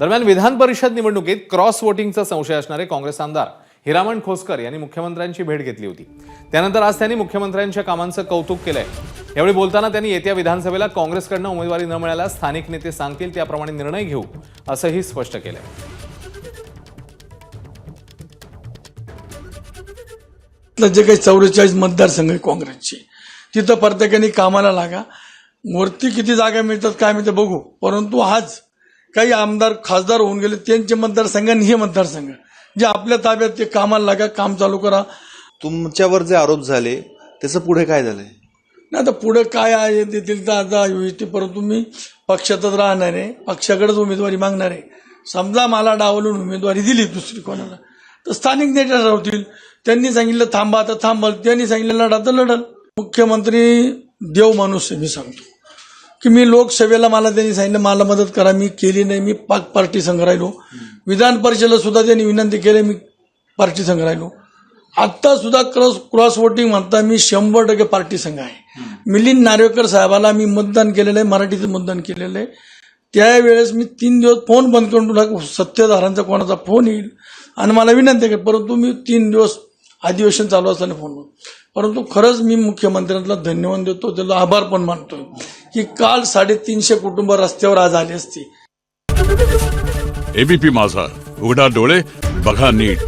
दरम्यान विधान परिषद निवडणुकीत क्रॉस वोटिंगचा संशय असणारे काँग्रेस आमदार हिरामण खोसकर यांनी मुख्यमंत्र्यांची भेट घेतली होती. त्यानंतर आज त्यांनी मुख्यमंत्र्यांच्या कामांचं कौतुक केलंय. यावेळी बोलताना त्यांनी येत्या विधानसभेला काँग्रेसकडनं उमेदवारी न मिळाल्यास स्थानिक नेते सांगतील त्याप्रमाणे निर्णय घेऊ असंही स्पष्ट केलंय. जे काही चौवेचाळीस मतदारसंघ आहे काँग्रेसचे तिथं प्रत्येकाने कामाला लागा. वरती किती जागा मिळतात काय मिळतं बघू परंतु आज काही आमदार खासदार होऊन गेले त्यांचे मतदारसंघ आणि हे मतदारसंघ. जे आपल्या ताब्यात ते कामाला लागा काम चालू करा. तुमच्यावर जे आरोप झाले त्याचं पुढे काय झालंय? नाही आता पुढे काय आहे देतील तर आता युती परंतु मी पक्षातच राहणार आहे. पक्षाकडेच उमेदवारी मागणार आहे. समजा मला डावलून उमेदवारी दिली दुसरी कोणाला तर स्थानिक नेते ठरवतील. त्यांनी सांगितलं थांबा तर थांबल. त्यांनी सांगितलं लढा तर लढल. मुख्यमंत्री देव माणूस आहे मी सांगतो. की मी लोकसभेला मला त्यांनी सांगितलं मला मदत करा मी केली नाही मी पाक पार्टी संघ राहिलो. विधान परिषदेला सुद्धा त्यांनी विनंती केली मी पार्टी संघ राहिलो. आता सुद्धा क्रॉस क्रॉस वोटिंग म्हणता मी शंभर टक्के पार्टी संघ आहे. मिलिंद नार्वेकर साहेबाला मी मतदान केलेलं आहे मराठीचं मतदान केलेलं आहे. त्यावेळेस मी तीन दिवस फोन बंद करून तुला सत्तेधारांचा कोणाचा फोन येईल? आणि मला विनंती केली परंतु मी तीन दिवस अधिवेशन चालू असताना फोन. परंतु खरंच मी मुख्यमंत्र्यांना धन्यवाद देतो त्याला आभार पण मानतोय. की काल साडेतीनशे कुटुंब रस्त्यावर आज आली असती. एबीपी माझा. उघडा डोळे बघा नीट.